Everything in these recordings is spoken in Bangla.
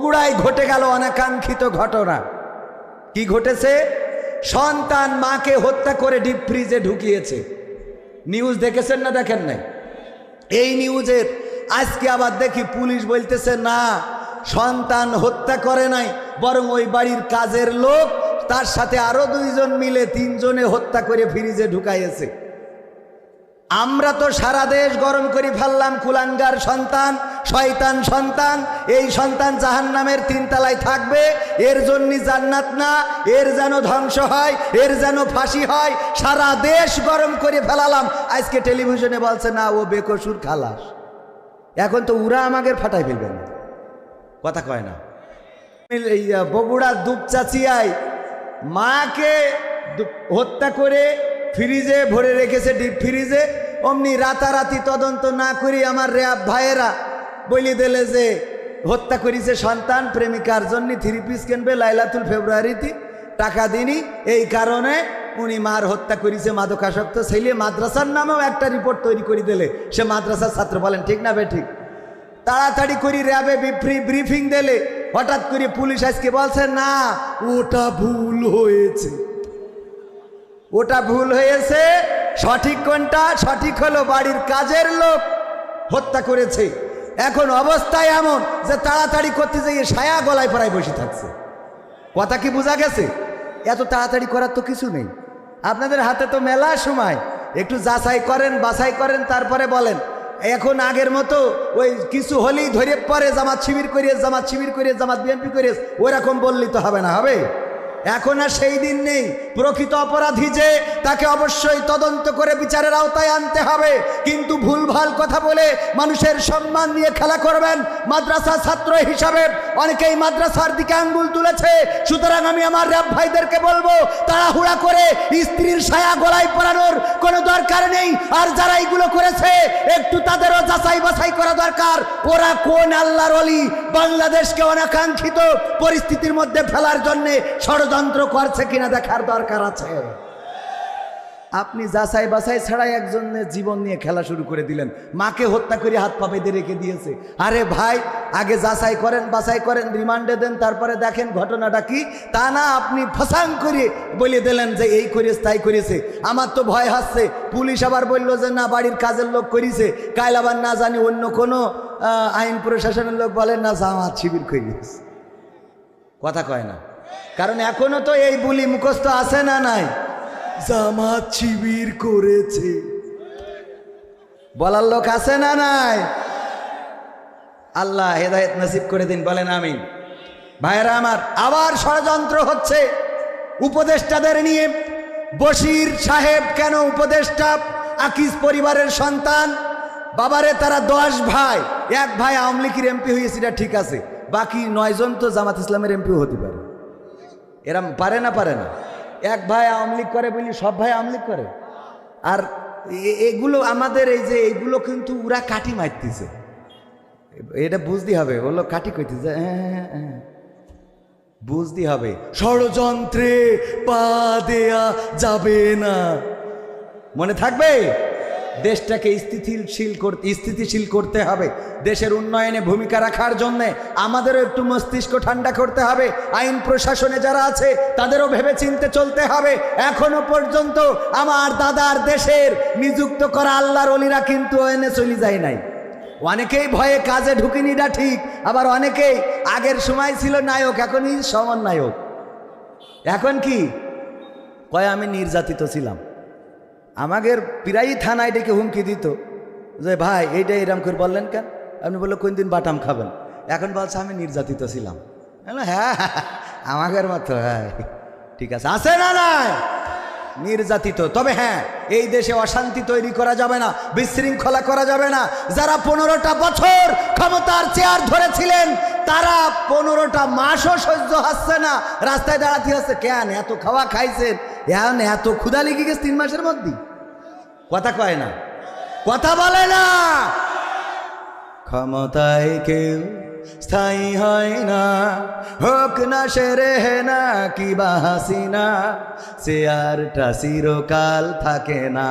বগুড়ায় ঘটে গেল অনাকাঙ্ক্ষিত ঘটনা। কি ঘটেছে? সন্তান মাকে হত্যা করে ডিপ ফ্রিজে ঢুকিয়েছে। নিউজ দেখেছেন না দেখেন নাই? এই নিউজের আজকে আবার দেখি পুলিশ বলতেছে, না, সন্তান হত্যা করে নাই, বরং ওই বাড়ির কাজের লোক তার সাথে আরও দুইজন মিলে তিনজনে হত্যা করে ফ্রিজে ঢুকাইয়েছে। আমরা তো সারা দেশ গরম করে ফেললাম কুলাঙ্গার সন্তান শয়তান সন্তান, এই সন্তান জাহান নামের তিনতলায় থাকবে, এর জন্য জান্নাত না, এর যেন ধ্বংস হয়, এর যেন ফাঁসি হয়, সারা দেশ গরম করে ফেলালাম। আজকে টেলিভিশনে বলছে, না, ও বেকসুর খালাস। এখন তো উরা আমাদের ফাটাই ফেলবেন কথা কয় না। বগুড়ার দুপচাচিয়ায় মাকে হত্যা করে ফ্রিজে ভরে রেখেছে, ডিপ ফ্রিজে। অমনি রাতারাতি তদন্ত না করে আমার র্যাব ভাইয়েরা। বলি দিলে যে, হত্যা করেছে সন্তান, প্রেমিকার জন্য থ্রি পিস কিনবে লাইলাতুল ফেব্রুয়ারিতে। টাকা দিনই এই কারণে উনি মার হত্যা করেছে মাদকাসক্ত ছেলে। মাদ্রাসার নামেও একটা রিপোর্ট তৈরি করে দিলে। সে মাদ্রাসার ছাত্র বলেন, ঠিক না বে, ঠিক? তাড়াতাড়ি করে র্যাবে ব্রিফিং দিলে। হঠাৎ করে পুলিশ আজকে বলছে, না, ওটা ভুল হয়েছে। ওটা ভুল হয়েছে, সঠিক কোনটা? সঠিক হলো বাড়ির কাজের লোক হত্যা করেছে। এখন অবস্থায় এমন যে তাড়াতাড়ি করতে যেয়ে সায়া গলায় পড়ায় বসে থাকছে। কথা কি বোঝা গেছে? এত তাড়াতাড়ি করার তো কিছু নেই। আপনাদের হাতে তো মেলা সময়। একটু যাচাই করেন, বাছাই করেন, তারপরে বলেন, এখন আগের মতো ওই কিছু হলেই ধরে পরে জামাত শিবির করিয়ে, জামাত শিবির করিয়ে, জামাত বিএনপি করিয়ে ওরকম বললেই তো হবে না, হবে? এখন আর সেই দিন নেই। প্রকৃত অপরাধী যে, তাকে অবশ্যই তদন্ত করে বিচারের আওতায় আনতে হবে। কিন্তু ভুলভাল কথা বলে মানুষের সম্মান নিয়ে খেলা করবেন মাদ্রাসা ছাত্র হিসাবে। অনেকেই মাদ্রাসার দিকে আঙ্গুল তুলেছে। সুতরাং আমি আমার র্যাব ভাইদেরকে বলব, তাড়াহুড়া করে স্ত্রীর ছায়া গলায় পরানোর কোনো দরকার নেই। আর যারা এইগুলো করেছে, একটু তাদেরও যাচাই বাছাই করা দরকার। ওরা কোন আল্লাহর অলি বাংলাদেশকে অনাকাঙ্ক্ষিত পরিস্থিতির মধ্যে ফেলার জন্যে ষড়যন্ত্র করছে কিনা দেখার দরকার আছে। আপনি যাচাই বাছাই ছাড়াই একজনের জীবন নিয়ে খেলা শুরু করে দিলেন। মাকে হত্যা করে হাত পা রেখে দিয়েছে। আরে ভাই, আগে যাচাই করেন, বাছাই করেন, রিমান্ডে দেন, তারপরে দেখেন ঘটনাটা কি। তা না, আপনি ফসাং করে বলে দিলেন যে এই করেছে, তাই করেছে। আমার তো ভয় হাসছে। পুলিশ আবার বলল যে, না, বাড়ির কাজের লোক করেছে। কাল আবার না জানি অন্য কোনো আইন প্রশাসনের লোক বলেন না জামাত শিবির করিয়েছে কথা কয় না। কারণ এখনও তো এই বুলি মুখস্থ আছে না নাই? জামাত শিবির করেছে। বলার লোক আছে না নাই? আল্লাহ হেদায়েত নসিব করে দিন, বলেন আমি ভাইরা আমার, আবার ষড়যন্ত্র হচ্ছে। উপদেষ্টাদের নিয়ে বশির সাহেব কেন উপদেষ্টা? আকিস পরিবারের সন্তান। বাবারে তারা দশ ভাই। এক ভাই আওয়ামী লীগের এমপি হয়েছে এটা ঠিক আছে। বাকি নয়জন তো জামাত ইসলামের এমপিও হতে পারে। এরা পারে না পারে না। এক ভাই আওয়ামী লীগ করে বলি সব ভাই আওয়ামী লীগ করে। আর এগুলো আমাদের এই যে এইগুলো কিন্তু ওরা কাটি মারতেছে। এটা বুঝতে হবে বলল কাটি কইতেছে হ্যাঁ, হ্যাঁ। বুঝতে হবে। ষড়যন্ত্রে পা দেয়া যাবে না। মনে থাকবে? দেশটাকে স্থিতিশীল করতে স্থিতিশীল করতে হবে। দেশের উন্নয়নে ভূমিকা রাখার জন্যে আমাদেরও একটু মস্তিষ্ক ঠান্ডা করতে হবে। আইন প্রশাসনে যারা আছে, তাদেরও ভেবে চিনতে চলতে হবে। এখনও পর্যন্ত আমার দাদার দেশের নিযুক্ত করা আল্লাহর অলিরা কিন্তু এনে চলে যায় নাই। অনেকেই ভয়ে কাজে ঢুকিনিটা ঠিক, আবার অনেকেই আগের সময় ছিল নায়ক, এখনই সমান নায়ক এখন কি? কয়, আমি নির্যাতিত ছিলাম। আমাদের প্রায়ই থানায় ডেকে হুমকি দিত যে, ভাই এইটা এরম করে বললেন কেন? আপনি বলল কোন দিন বাটাম খাবেন? এখন বলছে, আমি নির্যাতিত ছিলাম। আমি হ্যাঁ আমাদের মতো হ্যাঁ ঠিক আছে। আছে না নাই? নির্যাতিত, তবে হ্যাঁ এই দেশে অশান্তি তৈরি করা যাবে না, বিশৃঙ্খলা করা যাবে না। যারা পনেরোটা বছর ক্ষমতার চেয়ার ধরেছিলেন, তারা পনেরোটা মাসও সহ্য হচ্ছে না। রাস্তায় দাঁড়াতে হচ্ছে, কেন? এত খাওয়া খাইছেন? এখন এত ক্ষুদা লেগে গেছে তিন মাসের মধ্যে। কথা কয় না। কথা বলে না। ক্ষমতায় কেউ স্থায়ী হয় না। হোক না সেরে না, কি বা হাসিনা চেয়ারটা চিরকাল থাকে না।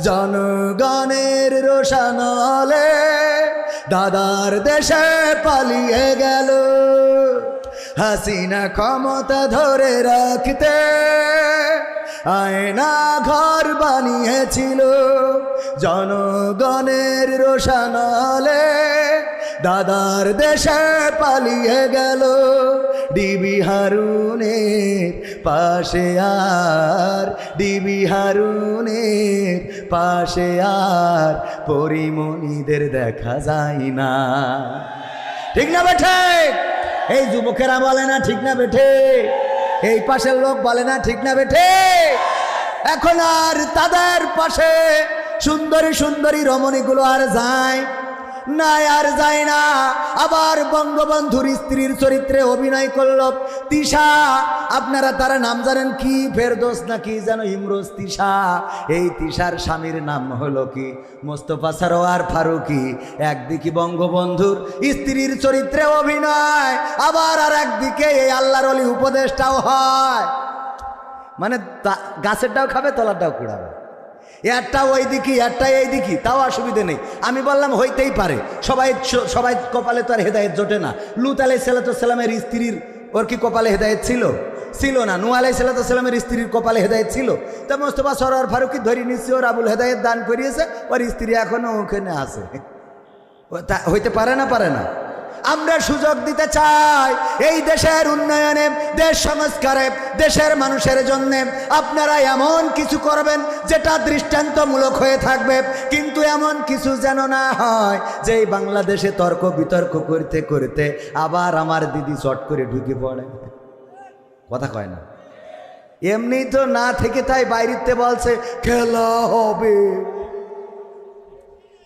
জনগণের রোশানলে দাদার দেশে পালিয়ে গেল। হাসিনা ক্ষমতা ধরে রাখতে আয়না ঘর বানিয়েছিল। জনগণের রোশানলে দাদার দেশে পালিয়ে গেল ডিবি হারুনের পাশে আর, ডিবি হারুনের পাশে আর, পরিমণিদের দেখা যায় না। ঠিক না বেঠে? এই যুবকেরা বলে না ঠিক না বেঠে? এই পাশের লোক বলে না ঠিক না বেঠে? এখন আর তাদের পাশে সুন্দরী সুন্দরী রমণীগুলো আর যায় না আর যায় না। আবার বঙ্গবন্ধুর স্ত্রীর চরিত্রে অভিনয় করল তিশা। আপনারা তারা নাম জানেন কি? ফেরদোস নাকি যেন ইমরোজ তিশা। এই তিশার স্বামীর নাম হলো কি? মোস্তফা সারোয়ার ফারুকি। একদিকে বঙ্গবন্ধুর স্ত্রীর চরিত্রে অভিনয়, আবার আর একদিকে এই আল্লাহর উপদেশটাও হয়। মানে গাছেরটাও খাবে, তলারটাও কুড়াবে। একটা ওই দিকে একটা এই দিকে তাও অসুবিধে নেই। আমি বললাম, হইতেই পারে। সবাই সবাই কপালে তো আর হেদায়ত জোটে না। লুত আলাই সালামের স্ত্রীর, ওর কি কপালে হেদায়ত ছিল? ছিল না। নু আলাই সালামের স্ত্রীর কপালে হেদায়ত ছিল। তা মোস্তফা সরোয়ার ফারুকি ধরি নিচ্ছে ওর আবুল হেদায়ত দান করিয়েছে, ওর স্ত্রী এখনও ওখানে আছে। হইতে পারে না পারে না। আমরা সুযোগ দিতে চাই। এই দেশের উন্নয়নে, দেশ সংস্কারে, দেশের মানুষের জন্য আপনারা এমন কিছু করবেন যেটা দৃষ্টান্তমূলক হয়ে থাকবে। কিন্তু এমন কিছু যেন না হয় যে বাংলাদেশে তর্ক বিতর্ক করতে করতে আবার আমার দিদি চট করে ঢুকে পড়ে। কথা কয় না। এমনি তো না থেকে তাই বাইরেতে বলছে, খেলা হবে।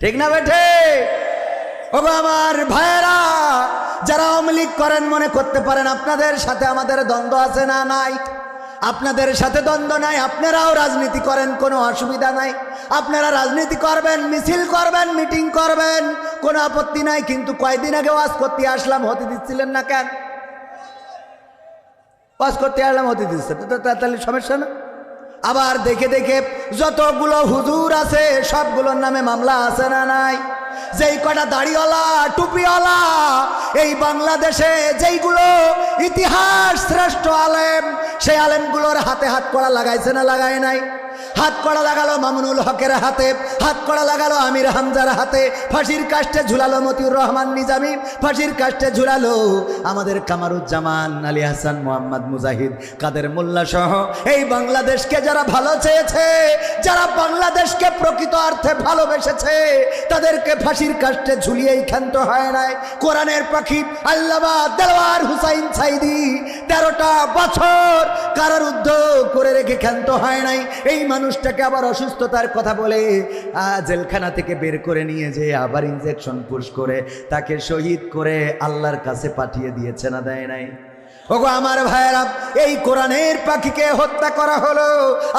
ঠিক না বেঠে? ও আমার ভাইয়েরা, যারা লীগ করেন মনে করতে পারেন আপনাদের সাথে আমাদের দ্বন্দ্ব আছে না নাই? আপনাদের সাথে দ্বন্দ্ব নাই, আপনারাও রাজনীতি করেন, কোনো অসুবিধা নাই। আপনারা রাজনীতি করবেন, মিছিল করবেন, মিটিং করবেন, কোনো আপত্তি নাই, কিন্তু কয়দিন আগে ওয়াজ করতে আসলাম, হতে দিচ্ছিলেন না কেন? ওয়াজ করতে আসলাম, হতে দিচ্ছে তাহলে সমস্যা না? আবার দেখে দেখে যতগুলো হুজুর আছে, সবগুলোর নামে মামলা আছে না নাই? যেই কটা দাড়িওয়ালা, টুপিওয়ালা, এই বাংলাদেশে যেইগুলো ইতিহাস শ্রেষ্ঠ আলেম, সেই আলেমগুলোর হাতে হাত করা লাগাইছে না লাগায় নাই? হাত কড়া লাগালো মামুনুল হকের হাতে, হাত কড়া লাগালো আমির হামজার হাতে। ফাঁসির কাষ্টে ঝুলালো মতিউর রহমান নিজামি, ফাঁসির কাষ্টে ঝুলালো আমাদের কামারুজ্জামান আলী হাসান মোহাম্মদ মুজাহিদ কাদের মোল্লা সহ। এই বাংলাদেশকে যারা ভালো চেয়েছে, যারা বাংলাদেশকে প্রকৃত অর্থে ভালোবেসেছে, তাদেরকে ফাঁসির কাষ্টে ঝুলিয়েই ক্ষান্ত হয় নাই। কোরআনের পাখি আল্লামা দেওয়ার হুসাইন সাইদি, তেরোটা বছর কারারুদ্ধ করে রেখে ক্ষান্ত হয় নাই। এই মানুষটাকে আবার অসুস্থতার কথা বলে জেলখানা থেকে বের করে নিয়ে যে আবার ইনজেকশন পুশ করে, তাকে শহীদ করে আল্লাহর কাছে পাঠিয়ে দিয়েছে না দেয় নাই? ওগো আমার ভাইয়েরা, এই কোরআনের পাখিকে হত্যা করা হলো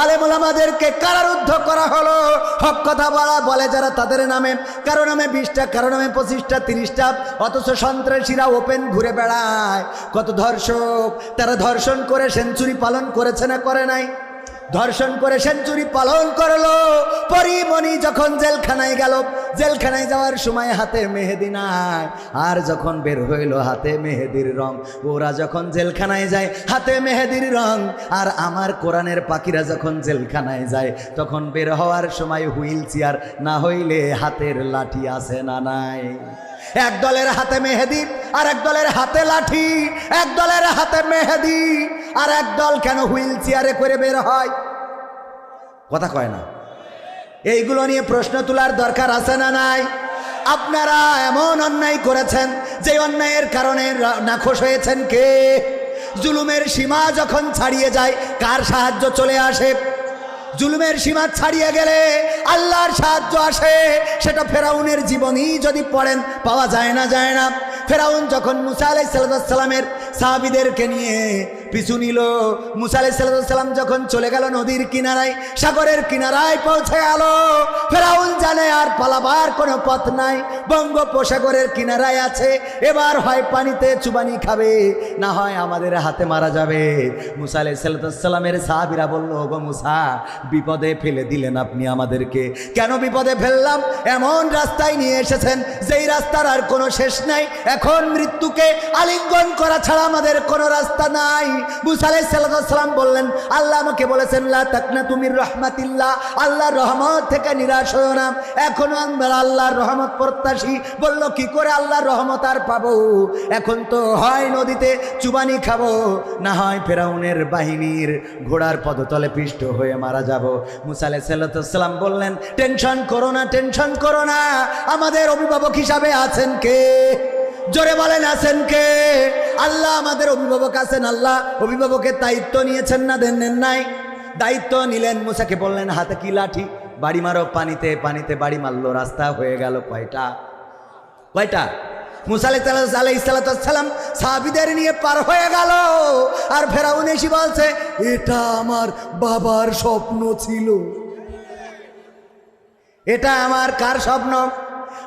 আলেমুল আমাদেরকে কারারুদ্ধ করা হলো। হক কথা বলা, বলে যারা তাদের নামে, কারও নামে বিশটা, কারও নামে পঁচিশটা, তিরিশটা, অথচ সন্ত্রাসীরা ওপেন ঘুরে বেড়ায়। কত ধর্ষক, তারা ধর্ষণ করে, সেঞ্চুরি পালন করেছে না করে নাই? ধর্ষণ করে সেঞ্চুরি পালন করল। পরিমণি যখন জেলখানায় গেল, জেলখানায় যাওয়ার সময় হাতে মেহেদি নাই। আর যখন বের হইল, হাতে মেহেদির রং। ওরা যখন জেলখানায় যায়, হাতে মেহেদির রং। আর আমার কোরআনের পাখিরা যখন জেলখানায় যায়, তখন বের হওয়ার সময় হুইল চেয়ার না হইলে হাতের লাঠি আছে না নাই। এক দলের হাতে মেহেদি, আর এক দলের হাতে লাঠি। এক দলের হাতে মেহেদি আর এক দল কেন হুইল চেয়ারে করে বের হয়? কথা কয় না। এইগুলো নিয়ে প্রশ্ন তোলার দরকার আছে না নাই? আপনারা এমন অন্যায় করেছেন, যে অন্যায়ের কারণে নাখোশ হয়েছেন কে? জুলুমের সীমা যখন ছাড়িয়ে যায়, কার সাহায্য চলে আসে? জুলুমের সীমা ছাড়িয়ে গেলে আল্লাহর সাহায্য আসে। সেটা ফেরাউনের জীবনই যদি পড়েন, পাওয়া যায় না যায় না। ফেরাউন যখন মুসা আলাই সাহাবিদেরকে নিয়ে পিছু নিল। মুসা সাল্লাম যখন চলে গেল নদীর কিনারায়, সাগরের কিনারায় পৌঁছে গেল। ফেরাউন জানে আর পালাবার কোনো পথ নাই, বঙ্গোপসাগরের কিনারায় আছে। এবার হয় পানিতে চুবানি খাবে, না হয় আমাদের হাতে মারা যাবে। মুসা আলাই সাল্লামের সাহাবিরা বলল গো মুসা, বিপদে ফেলে দিলেন আপনি আমাদেরকে। কেন বিপদে ফেললাম? এমন রাস্তায় নিয়ে এসেছেন, যেই রাস্তার আর কোনো শেষ নাই। এখন মৃত্যুকে আলিঙ্গন করা ছাড়া আমাদের কোনো রাস্তা নাই। বললেন, আল্লাহ আমাকে বলেছেন তাকনা তুমি রহমাতিল্লাহ। আল্লাহর রহমত থেকে নিরাশ না। আমরা আল্লাহর রহমত প্রত্যাশী। বলল, কি করে আল্লাহর রহমত আর পাবো? এখন তো হয় নদীতে চুবানি খাব, না হয় ফেরাউনের বাহিনীর ঘোড়ার পদতলে পিষ্ট হয়ে মারা যাব। মুসালে সাল্লাম বললেন, টেনশন করো না, টেনশন করো না। আমাদের অভিভাবক হিসাবে আছেন কে? জোরে বলেন আছেন কে? আল্লাহ আমাদের অভিভাবক আছেন আল্লাহ অভিভাবকের দায়িত্ব নিয়েছেন না দেন নাই? দায়িত্ব নিলেন মুসাকে বললেন হাতে কি লাঠি? বাড়ি মারো পানিতে পানিতে বাড়ি মারলো রাস্তা হয়ে গেল কয়টা? কয়টা? মুসালে আলাইসালাম সাহাবিদের নিয়ে পার হয়ে গেল। আর ফেরাউন এসে বলছে এটা আমার বাবার স্বপ্ন ছিল। এটা আমার কার স্বপ্ন?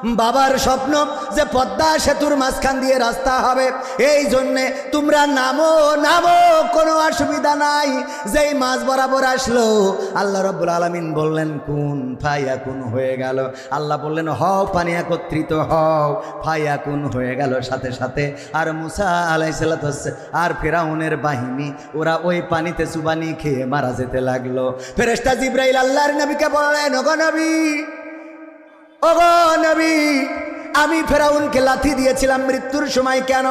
বাবার স্বপ্ন যে পদ্মা সেতুর মাঝখান দিয়ে রাস্তা হবে। এই জন্যে তোমরা নামো নামো, কোনো অসুবিধা নাই। যেই মাছ বরাবর আসলো, আল্লাহ রব্বুল আলমিন বললেন, কোন ফাইয়া কোন হয়ে গেল। আল্লাহ বললেন, হও পানি একত্রিত হও। ফাইয়া কোন হয়ে গেল সাথে সাথে। আর মুসা আলাইসাল্লাত আর ফেরাউনের বাহিনী, ওরা ওই পানিতে সুবানি খেয়ে মারা যেতে লাগল। ফেরেস্তা জিব্রাইল আল্লাহর নবীকে বললেন নবী ওগো নবী আমি ফেরাউনকে লাথি দিয়েছিলাম মৃত্যুর সময় কেন?